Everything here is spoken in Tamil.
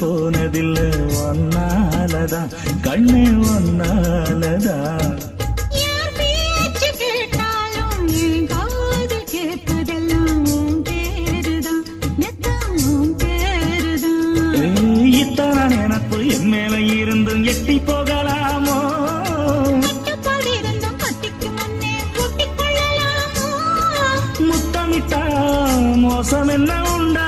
போனதில்ல ஒன்னாலதான். கண்ணே ஒன்னாலதான். இத்தனை நினப்பு என் மேல இருந்தும் எட்டி போகலாமோ? மோசம் என்ன உண்டாகும்